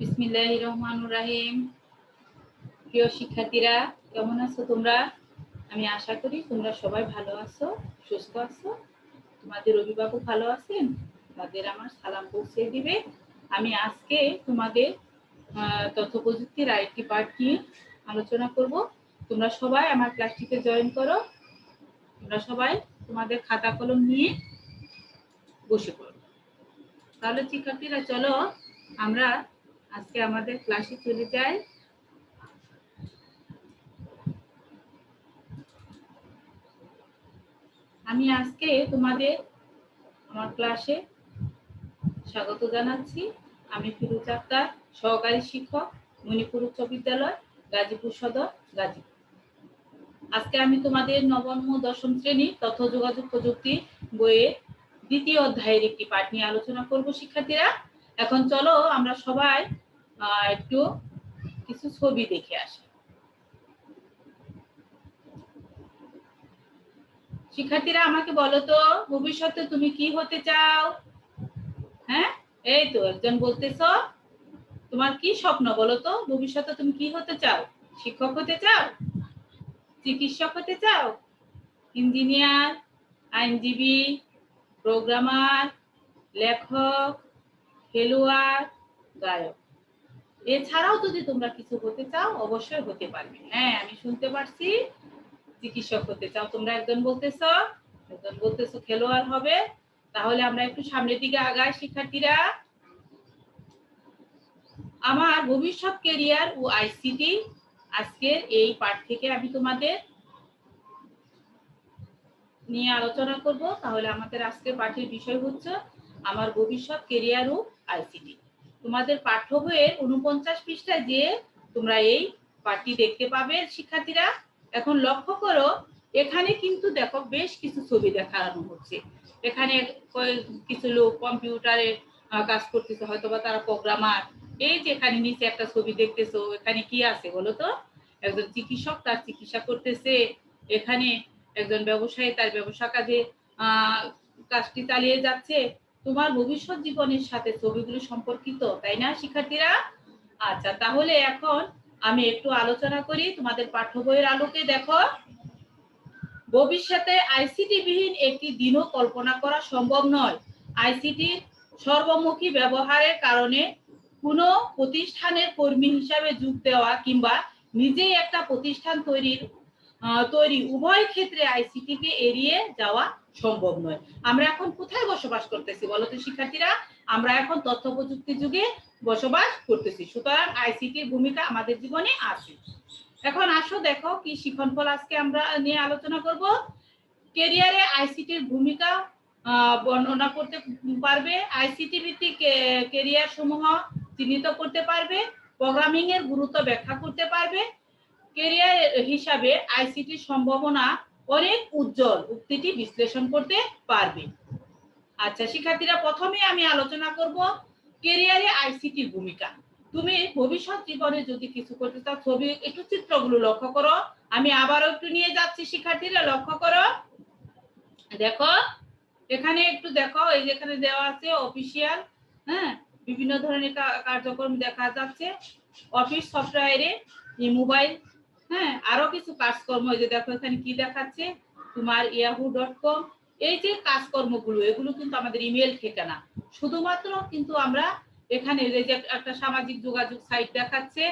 বিসমিল্লাহ রহমানুর রাহিম। প্রিয় শিক্ষার্থীরা, কেমন আছো তোমরা? আমি আশা করি তোমরা সবাই ভালো আছো, সুস্থ আছো। তোমাদের অভিভাবক ভালো আছেন? তাদের আমার সালাম পৌঁছে দিবে। আমি আজকে তোমাদের তথ্য প্রযুক্তির আরেকটি পার্ট নিয়ে আলোচনা করব। তোমরা সবাই আমার ক্লাসটিতে জয়েন করো। তোমরা সবাই তোমাদের খাতা কলম নিয়ে বসে পড়ো। তাহলে শিক্ষার্থীরা, চলো আমরা আজকে আমাদের ক্লাসে চলে যায়। আমি আজকে তোমাদের আমার ক্লাসে স্বাগত জানাচ্ছি। আমি ফিরুজ আক্তার, সহকারী শিক্ষক, মণিপুর উচ্চ বিদ্যালয়, গাজীপুর সদর, গাজীপুর। আজকে আমি তোমাদের নবম ও দশম শ্রেণি তথ্য যোগাযোগ প্রযুক্তি বইয়ের দ্বিতীয় অধ্যায়ের একটি পাঠ নিয়ে আলোচনা করব শিক্ষার্থীরা। এখন চলো আমরা সবাই একটু কিছু ছবি দেখে আসি। শিক্ষার্থীরা আমাকে বলো তো, ভবিষ্যতে তুমি কি হতে চাও? হ্যাঁ? এই তো একজন বলতেছ, তোমার কি স্বপ্ন বলো তো? ভবিষ্যতে তুমি কি হতে চাও? শিক্ষক হতে চাও? চিকিৎসক হতে চাও? ইঞ্জিনিয়ার, আইনজীবী, প্রোগ্রামার, লেখক খেলোয়াড় গায়ক। এছাড়াও যদি তোমরা কিছু হতে চাও, অবশ্যই হতে পারবে। হ্যাঁ আমি শুনতে পারছি চিকিৎসক হতে চাও। তোমরা একজন বলতেছ একজন বলতেছ খেলোয়াড় হবে। তাহলে আমরা একটু সামনের দিকে আগাই, শিক্ষার্থীরা। আমার ভবিষ্যৎ কেরিয়ার ও আইসিটি আজকের এই পাঠ থেকে আমি তোমাদের নিয়ে আলোচনা করব। তাহলে আমাদের আজকের পাঠের বিষয় হচ্ছে, আমার ভবিষ্যৎ কেরিয়ার ও আইসিটি তোমাদের পাঠ্য বইয়ের উনপঞ্চাশ পৃষ্ঠায় যে তোমরা এই পাঠটি দেখতে পাবে শিক্ষার্থীরা, এখন লক্ষ্য করো, এখানে কিন্তু দেখো বেশ কিছু ছবি দেখানো হচ্ছে। এখানে কিছু লোক কম্পিউটারে কাজ করতেছে হয়তো বা তারা প্রোগ্রামার। এই যে এখানে নিচে একটা ছবি দেখতেছো, এখানে কি আছে বলো তো? একজন চিকিৎসক তার চিকিৎসা করতেছে, এখানে একজন ব্যবসায়ী তার ব্যবসা কাজে কাজটি চালিয়ে যাচ্ছে। তোমার ভবিষ্যৎ জীবনের সাথে ছবিগুলো সম্পর্কিত, তাই না, শিক্ষার্থীরা? আচ্ছা তাহলে এখন আমি একটু আলোচনা করি। তোমাদের পাঠ্য বইয়ের আলোকে দেখো। ভবিষ্যতে আইসিটি বিহীন একটি দিনও কল্পনা করা সম্ভব নয়। আইসিটির সর্বমুখী ব্যবহারের কারণে কোনো প্রতিষ্ঠানের কর্মী হিসাবে যোগ দেওয়া কিংবা নিজেই একটা প্রতিষ্ঠান তৈরির তৈরি। উভয় ক্ষেত্রে আইসিটি কে এড়িয়ে যাওয়া সম্ভব নয়। আমরা এখন কোথায় বসবাস করতেছি বলো তো শিক্ষার্থীরা? আমরা এখন তথ্য প্রযুক্তি যুগে বসবাস করতেছি। সুতরাং আইসিটির ভূমিকা আমাদের জীবনে আছে। এখন আসো দেখো কি শিখন ফল আজকে আমরা নিয়ে আলোচনা করব। কেরিয়ারে আইসিটির ভূমিকা বর্ণনা করতে পারবে। আইসিটি ভিত্তিক কেরিয়ার সমূহ চিহ্নিত করতে পারবে। প্রোগ্রামিং এর গুরুত্ব ব্যাখ্যা করতে পারবে। কেরিয়ার হিসাবে আইসিটির সম্ভাবনা অনেক উজ্জ্বল। উক্তিটি বিশ্লেষণ করতে পারবে। আচ্ছা শিক্ষার্থীরা, প্রথমে আমি আলোচনা করব কেরিয়ারে আইসিটির ভূমিকা। তুমি ভবিষ্যৎ জীবনে যদি কিছু করতে চাও, ছবি, একটু চিত্রগুলো লক্ষ্য করো। আমি আবারও একটু নিয়ে যাচ্ছি, শিক্ষার্থীরা, লক্ষ্য করো। দেখো, এখানে একটু দেখো, এই যেখানে দেওয়া আছে অফিসিয়াল হ্যাঁ? বিভিন্ন ধরনের কার্যক্রম দেখা যাচ্ছে। অফিস, সফটওয়্যারে মোবাইল হ্যাঁ আরও কিছু কাজকর্ম, এই যে দেখো এখানে কি দেখাচ্ছে? তোমার ইয়াহু ডট কম এই যে কাজকর্মগুলো, এগুলো কিন্তু আমাদের ইমেল ঠিকানা শুধুমাত্র কিন্তু আমরা এখানে এই যে একটা সামাজিক যোগাযোগ সাইট দেখাচ্ছে।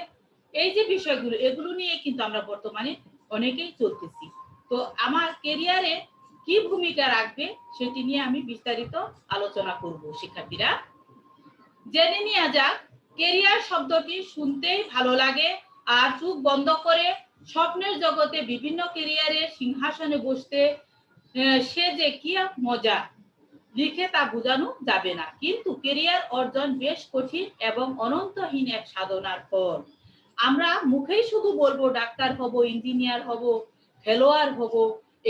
এই যে বিষয়গুলো, এগুলো নিয়ে কিন্তু আমরা বর্তমানে অনেকেই চলতেছি। তো আমার কেরিয়ারে কি ভূমিকা রাখবে, সেটি নিয়ে আমি বিস্তারিত আলোচনা করব, শিক্ষার্থীরা। জেনে নেওয়া যাক কেরিয়ার শব্দটি শুনতেই ভালো লাগে, আর চোখ বন্ধ করে স্বপ্নের জগতে বিভিন্ন কেরিয়ারের সিংহাসনে বসতে সে যে কি মজা লিখে তা বোঝানো যাবে না। কিন্তু কেরিয়ার অর্জন বেশ কঠিন এবং অনন্তহীন এক সাধনার পর আমরা মুখেই শুধু বলব ডাক্তার হব ইঞ্জিনিয়ার হব, খেলোয়াড় হব,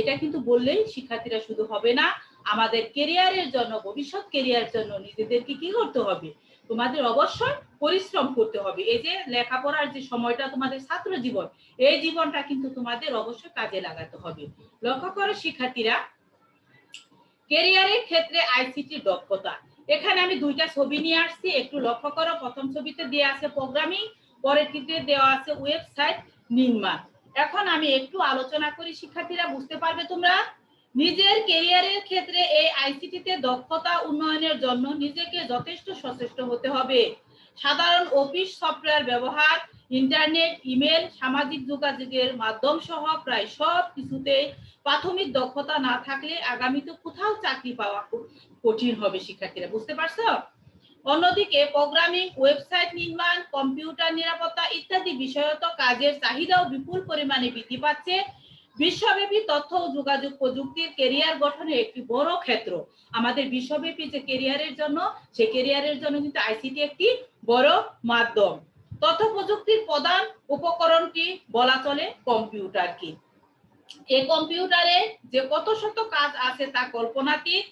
এটা কিন্তু বললেই শিক্ষার্থীরা শুধু হবে না। আমাদের কেরিয়ারের জন্য, ভবিষ্যৎ কেরিয়ার জন্য নিজেদেরকে কি করতে হবে? তোমাদের অবশ্যই পরিশ্রম করতে হবে। এই যে লেখাপড়ার যে সময়টা তোমাদের ছাত্র জীবন, এই জীবনটা কিন্তু তোমাদের অবশ্যই কাজে লাগাতে হবে। লক্ষ্য করো, শিক্ষার্থীরা কেরিয়ারের ক্ষেত্রে আইসিটি দক্ষতা। এখানে আমি দুইটা ছবি নিয়ে আসছি। একটু লক্ষ্য করো, প্রথম ছবিতে দেওয়া আছে প্রোগ্রামিং পরেরটিতে দেওয়া আছে ওয়েবসাইট নির্মাণ। এখন আমি একটু আলোচনা করি, শিক্ষার্থীরা, বুঝতে পারবে তোমরা? নিজের কেরিয়ারের ক্ষেত্রে এই আইসিটিতে দক্ষতা উন্নয়নের জন্য নিজেকে যথেষ্ট সচেষ্ট হতে হবে। সাধারণ অফিস সফটওয়্যার ব্যবহার, ইন্টারনেট, ইমেল, সামাজিক যোগাযোগের মাধ্যম সহ প্রায় সব কিছুতে প্রাথমিক দক্ষতা না থাকলে আগামীতে কোথাও চাকরি পাওয়া কঠিন হবে, শিক্ষার্থীরা, বুঝতে পারছ? অন্যদিকে প্রোগ্রামিং, ওয়েবসাইট নির্মাণ, কম্পিউটার নিরাপত্তা ইত্যাদি বিষয়ত কাজের চাহিদাও বিপুল পরিমাণে বৃদ্ধি পাচ্ছে। বিশ্বব্যাপী তথ্য ও যোগাযোগ প্রযুক্তির কেরিয়ার গঠনে একটি বড় ক্ষেত্র। আমাদের বিশ্বব্যাপী যে কেরিয়ারের জন্য, সে কেরিয়ারের জন্য কিন্তু আইসিটি একটি বড় মাধ্যম। তথ্য প্রযুক্তির প্রধান উপকরণটি বলা চলে? কম্পিউটার কি? এই কম্পিউটারে যে কত শত কাজ আছে তা কল্পনাতীত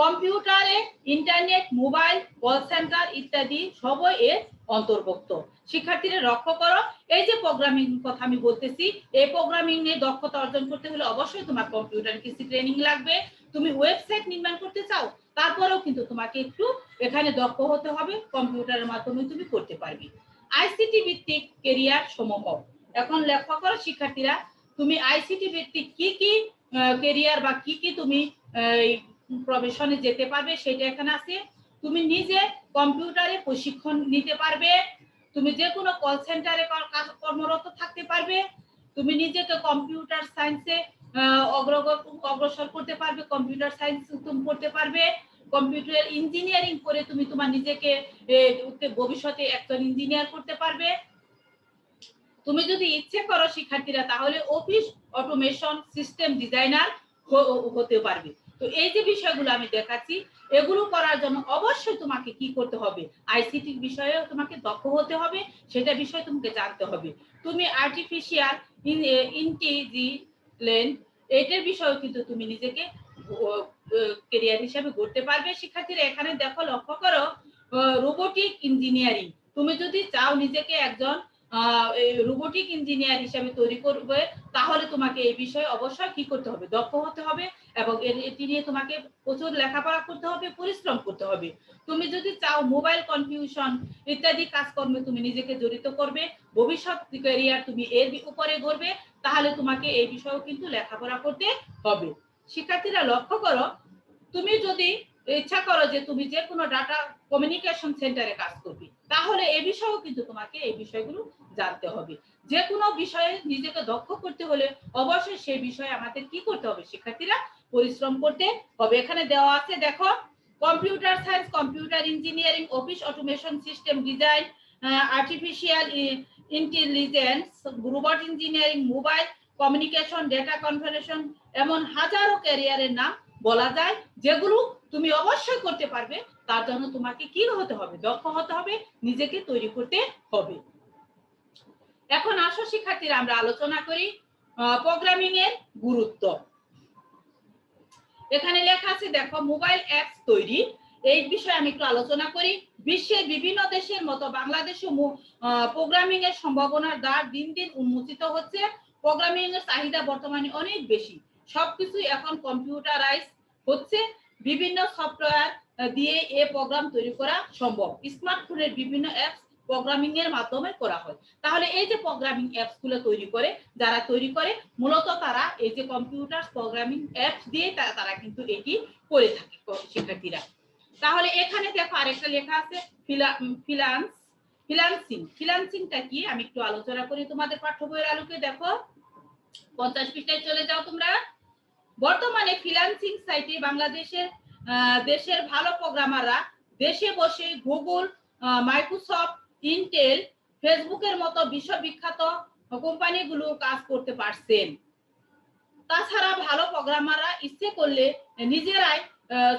কম্পিউটারে, ইন্টারনেট, মোবাইল, কল সেন্টার ইত্যাদি সবই এর অন্তর্ভুক্ত। শিক্ষার্থীরা লক্ষ্য করো, এই যে প্রোগ্রামিং কথা আমি বলতেছি, এই প্রোগ্রামিং এর দক্ষতা অর্জন করতে হলে অবশ্যই তোমার কম্পিউটার কিছু ট্রেনিং লাগবে। তুমি ওয়েবসাইট নির্মাণ করতে চাও, তারপরেও কিন্তু তোমাকে একটু এখানে দক্ষ হতে হবে কম্পিউটারের মাধ্যমে তুমি করতে পারবে। আইসিটি ভিত্তিক কেরিয়ার সমূহ। এখন লক্ষ্য করো শিক্ষার্থীরা, তুমি আইসিটি ভিত্তিক কি কি কেরিয়ার বা কি কি তুমি প্রফেশনে যেতে পারবে, সেটা এখানে আছে। তুমি নিজে কম্পিউটারে প্রশিক্ষণ নিতে পারবে। তুমি যে কোনো কল সেন্টারে কর্মরত থাকতে পারবে। তুমি নিজেকে কম্পিউটার সায়েন্সে অগ্রসর করতে পারবে কম্পিউটার সায়েন্স তুমি করতে পারবে। কম্পিউটার ইঞ্জিনিয়ারিং করে তুমি তোমার নিজেকে ভবিষ্যতে একজন ইঞ্জিনিয়ার করতে পারবে। তুমি যদি ইচ্ছে করো, শিক্ষার্থীরা, তাহলে অফিস অটোমেশন সিস্টেম ডিজাইনার হতে পারবে। তো এই যে বিষয়গুলো আমি দেখাচ্ছি, এগুলো করার জন্য অবশ্যই তোমাকে কি করতে হবে? আইসিটি বিষয়ে তোমাকে দক্ষ হতে হবে, সেটা বিষয়ে তোমাকে জানতে হবে। তুমি আর্টিফিশিয়াল ইন্টেলিজেন্স এটার বিষয়ে কিন্তু তুমি নিজেকে কেরিয়ার হিসাবে গড়তে পারবে। শিক্ষার্থীরা, এখানে দেখো লক্ষ্য করো রোবোটিক ইঞ্জিনিয়ারিং তুমি যদি চাও নিজেকে একজন রোবোটিক ইঞ্জিনিয়ার হিসাবে তৈরি করবে, তাহলে তোমাকে এই বিষয়ে অবশ্যই কি করতে হবে? দক্ষ হতে হবে এবং এটি নিয়ে তোমাকে প্রচুর লেখাপড়া করতে হবে, পরিশ্রম করতে হবে। তুমি যদি চাও মোবাইল কনফিউশন ইত্যাদি কাজকর্মে তুমি নিজেকে জড়িত করবে, ভবিষ্যৎ ক্যারিয়ার তুমি এর উপরে গড়বে, তাহলে তোমাকে এই বিষয়েও কিন্তু লেখাপড়া করতে হবে। শিক্ষার্থীরা লক্ষ্য করো, তুমি যদি ইচ্ছা করো যে তুমি যে কোনো ডাটা কমিউনিকেশন সেন্টারে কাজ করবে তাহলে এ বিষয়েও কিন্তু তোমাকে এই বিষয়গুলো জানতে হবে। যে কোনো বিষয়ে নিজেকে দক্ষ করতে হলে অবশ্যই সেই বিষয়ে আমাদের কি করতে হবে? শিক্ষার্থীরা পরিশ্রম করতে হবে। এখানে দেওয়া আছে, দেখো computer science computer engineering office automation system design artificial intelligence robot engineering mobile communication data conference এমন হাজারো ক্যারিয়ারের নাম বলা যায়, যেগুলো তুমি অবশ্যই করতে পারবে। তার জন্য তোমাকে কি হতে হবে, দক্ষ হতে হবে, নিজেকে তৈরি করতে হবে। এখন আসো শিক্ষার্থীরা, আমরা আলোচনা করি প্রোগ্রামিং এর গুরুত্ব। এখানে লেখা আছে, দেখো মোবাইল অ্যাপস তৈরি। এই বিষয়ে আমি একটু আলোচনা করি। বিশ্বের বিভিন্ন দেশের মতো বাংলাদেশে প্রোগ্রামিং এর সম্ভাবনার দ্বার দিন দিন উন্মোচিত হচ্ছে। প্রোগ্রামিং এর চাহিদা বর্তমানে অনেক বেশি। সবকিছু এখন কম্পিউটারাইজ হচ্ছে। বিভিন্ন সফটওয়্যার দিয়ে এ প্রোগ্রাম তৈরি করা সম্ভব। স্মার্টফোনের বিভিন্ন অ্যাপস প্রোগ্রামিং এর মাধ্যমে করা হয়। তাহলে এই যে প্রোগ্রামিং অ্যাপসগুলো তৈরি করে, যারা তৈরি করে, মূলত তারা এই যে কম্পিউটার প্রোগ্রামিং অ্যাপস দিয়ে তারা কিন্তু এটি করে থাকে শিক্ষার্থীরা। তাহলে এখানে দেখো আরেকটা লেখা আছে ফিলান্স ফিলান্সিং ফিলান্সিংটা কি? আমি একটু আলোচনা করি তোমাদের পাঠ্য বইয়ের আলোকে, দেখো। পঞ্চাশ পৃষ্ঠায় চলে যাও তোমরা। বর্তমানে ফিলান্সিং সাইটে বাংলাদেশের দেশের ভালো প্রোগ্রামাররা দেশে বসে গুগল মাইক্রোসফট ইন্টেল ফেসবুকের মতো বিশ্ববিখ্যাত কোম্পানিগুলো কাজ করতে পারছেন। তাছাড়া ভালো প্রোগ্রামাররা ইচ্ছে করলে নিজেরাই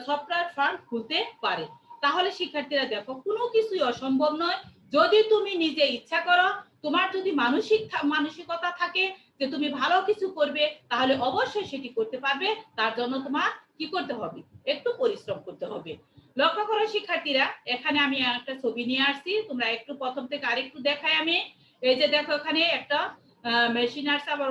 সফটওয়্যার ফার্ম খুলতে পারে। তাহলে শিক্ষার্থীরা দেখো, কোনো কিছুই অসম্ভব নয়। যদি তুমি নিজে ইচ্ছা করো, তোমার যদি মানসিক মানসিকতা থাকে যে তুমি ভালো কিছু করবে, তাহলে অবশ্যই সেটি করতে পারবে। তার জন্য তোমার কি করতে হবে? একটু পরিশ্রম করতে হবে। লক্ষ্য করো, শিক্ষার্থীরা, এখানে আমি একটা ছবি নিয়ে আসছি। তোমরা একটু প্রথম থেকে আরেকটু দেখাই আমি। এই যে দেখো, এখানে একটা মেশিন আসছে আবার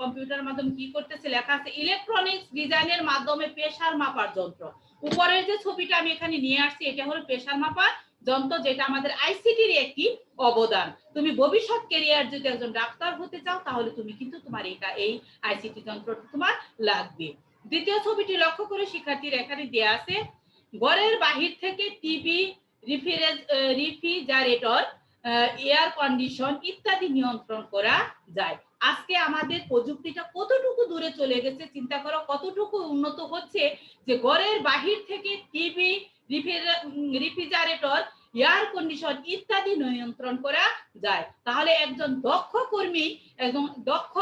কম্পিউটার মাধ্যমে কি করতেছে, লেখা আছে ইলেকট্রনিক্স ডিজাইনের মাধ্যমে প্রেসার মাপার যন্ত্র। উপরের যে ছবিটা আমি এখানে নিয়ে আসছি, এটা হলো প্রেশার মাপার যন্ত্র, যেটা আমাদের আইসিটির একটি অবদান। তুমি ভবিষ্যৎ কেরিয়ার যদি একজন ডাক্তার হতে চাও, তাহলে তুমি কিন্তু তোমার এটা, এই আইসিটি যন্ত্রটা তোমার লাগবে। দ্বিতীয় ছবিটি লক্ষ্য করে শিক্ষার্থীর এখানে দেয়া আছে, ঘরের বাহির থেকে টিভি রিফ্রিজারেটর এয়ার কন্ডিশন ইত্যাদি নিয়ন্ত্রণ করা যায়। আজকে আমাদের প্রযুক্তিটা কতটুকু দূরে চলে গেছে, চিন্তা করো কতটুকু উন্নত হচ্ছে যে ঘরের বাহির থেকে টিভি রিফ্রিজারেটর, এয়ার কন্ডিশন ইত্যাদি নিয়ন্ত্রণ করা যায়। তাহলে একজন দক্ষ কর্মী একজন দক্ষ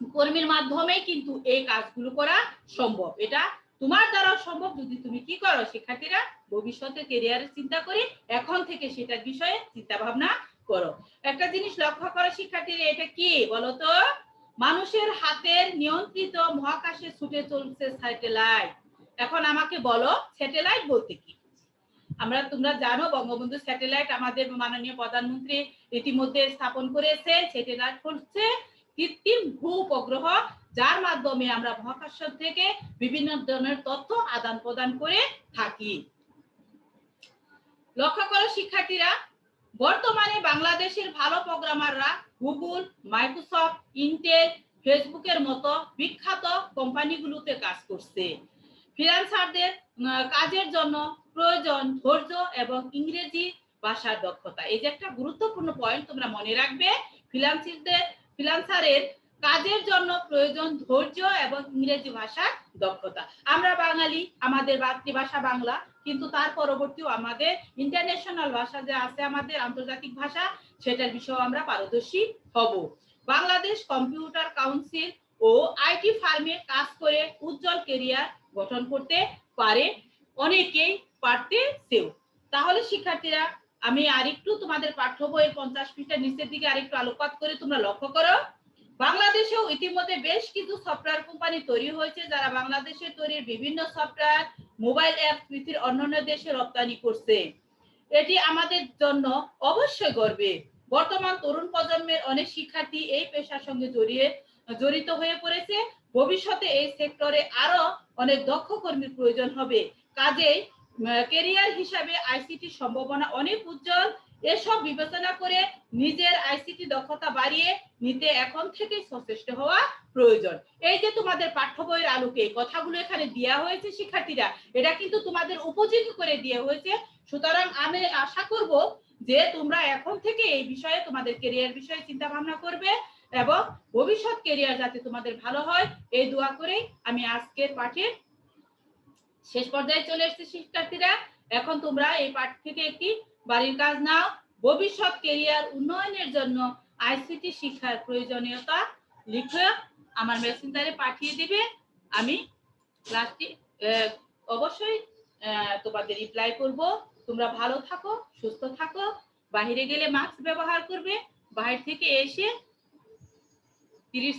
কর্মীর মাধ্যমে কিন্তু এই কাজগুলো করা সম্ভব। এটা তোমার দ্বারা সম্ভব যদি তুমি কি করো, শিক্ষার্থীরা ভবিষ্যতে কেরিয়ারের চিন্তা করে এখন থেকে সেটার বিষয়ে চিন্তা ভাবনা করো। একটা জিনিস লক্ষ্য করো শিক্ষার্থীরা, এটা কি বলতো? মানুষের হাতের নিয়ন্ত্রিত মহাকাশে ছুটে চলছে স্যাটেলাইট। এখন আমাকে বলো, স্যাটেলাইট বলতে কি? আমরা, তোমরা জানো বঙ্গবন্ধু স্যাটেলাইট আমাদের মাননীয় প্রধানমন্ত্রী ইতিমধ্যে স্থাপন করেছে, স্যাটেলাইট হচ্ছে কৃত্রিম ভূ উপগ্রহ যার মাধ্যমে আমরা মহাকাশ থেকে বিভিন্ন ধরনের তথ্য আদান প্রদান করে থাকি। লক্ষ্য করো, শিক্ষার্থীরা, বর্তমানে বাংলাদেশের ভালো প্রোগ্রামাররা গুগল মাইক্রোসফট ইন্টেল ফেসবুকের মতো বিখ্যাত কোম্পানিগুলোতে কাজ করছে। ফ্রিল্যান্সারদের কাজের জন্য প্রয়োজন ধৈর্য এবং ইংরেজি ভাষার দক্ষতা। এই যে একটা গুরুত্বপূর্ণ পয়েন্ট তোমরা মনে রাখবে ফ্রিল্যান্সারদের ফ্রিল্যান্সারের কাজের জন্য প্রয়োজন ধৈর্য এবং ইংরেজি ভাষার দক্ষতা। আমরা বাঙালি, আমাদের মাতৃভাষা বাংলা, কিন্তু তার পরবর্তীও আমাদের ইন্টারন্যাশনাল ভাষা যে আছে, আমাদের আন্তর্জাতিক ভাষা, সেটার বিষয়ে আমরা পারদর্শী হব। বাংলাদেশ কম্পিউটার কাউন্সিল ও আইটি ফার্মে কাজ করে উজ্জ্বল কেরিয়ার গঠন করতে পারে, অনেকেই পারতেছেও। তাহলে শিক্ষার্থীরা আমি আরেকটু তোমাদের পাঠ্য বইয়ের পঞ্চাশ পৃষ্ঠার নিচের দিকে আরেকটু আলোকপাত করে তোমরা লক্ষ্য করো। বাংলাদেশেও ইতিমধ্যে বেশ কিছু সফটওয়্যার কোম্পানি তৈরি হয়েছে, যারা বাংলাদেশে তৈরির বিভিন্ন সফটওয়্যার মোবাইল অ্যাপ পৃথিবীর অন্যান্য দেশে রপ্তানি করছে। এটি আমাদের জন্য অবশ্যই গর্বে। বর্তমান তরুণ প্রজন্মের অনেক শিক্ষার্থী এই পেশার সঙ্গে জড়িয়ে, জড়িত হয়ে পড়েছে। ভবিষ্যতে এই সেক্টরে আরও অনেক দক্ষ কর্মীর প্রয়োজন হবে। কাজেই কেরিয়ার হিসাবে আইসিটি সম্ভাবনা অনেক উজ্জ্বল। এসব বিবেচনা করে নিজের আইসিটি দক্ষতা বাড়িয়ে নিতে এখন থেকে সচেষ্ট হওয়া প্রয়োজন। এই যে তোমাদের পাঠ্য বইয়ের আলোকে কথাগুলো এখানে দেওয়া হয়েছে শিক্ষার্থীরা, এটা কিন্তু তোমাদের উপযোগী করে দেওয়া হয়েছে। সুতরাং আমি আশা করব যে তোমরা এখন থেকে এই বিষয়ে তোমাদের কেরিয়ার বিষয়ে চিন্তা ভাবনা করবে এবং ভবিষ্যৎ কেরিয়ার যাতে তোমাদের ভালো হয়, এই দোয়া করেই আমি আজকের পাঠের শেষ পর্যায়ে চলে এসেছে শিক্ষার্থীরা। এখন তোমরা এই পাঠ থেকে একটি বাড়ির কাজ নাও। ভবিষ্যৎ কেরিয়ার উন্নয়নের জন্য আইসিটি শিক্ষার প্রয়োজনীয়তা লিখে আমার মেসেঞ্জারে পাঠিয়ে দিবে। আমি ক্লাসটি অবশ্যই তোমাদের রিপ্লাই করব। তোমরা ভালো থাকো, সুস্থ থাকো। বাইরে গেলে মাস্ক ব্যবহার করবে। বাইরে থেকে এসে তিরিশ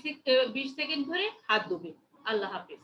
বিশ সেকেন্ড ধরে হাত ধুবে। আল্লাহ হাফেজ।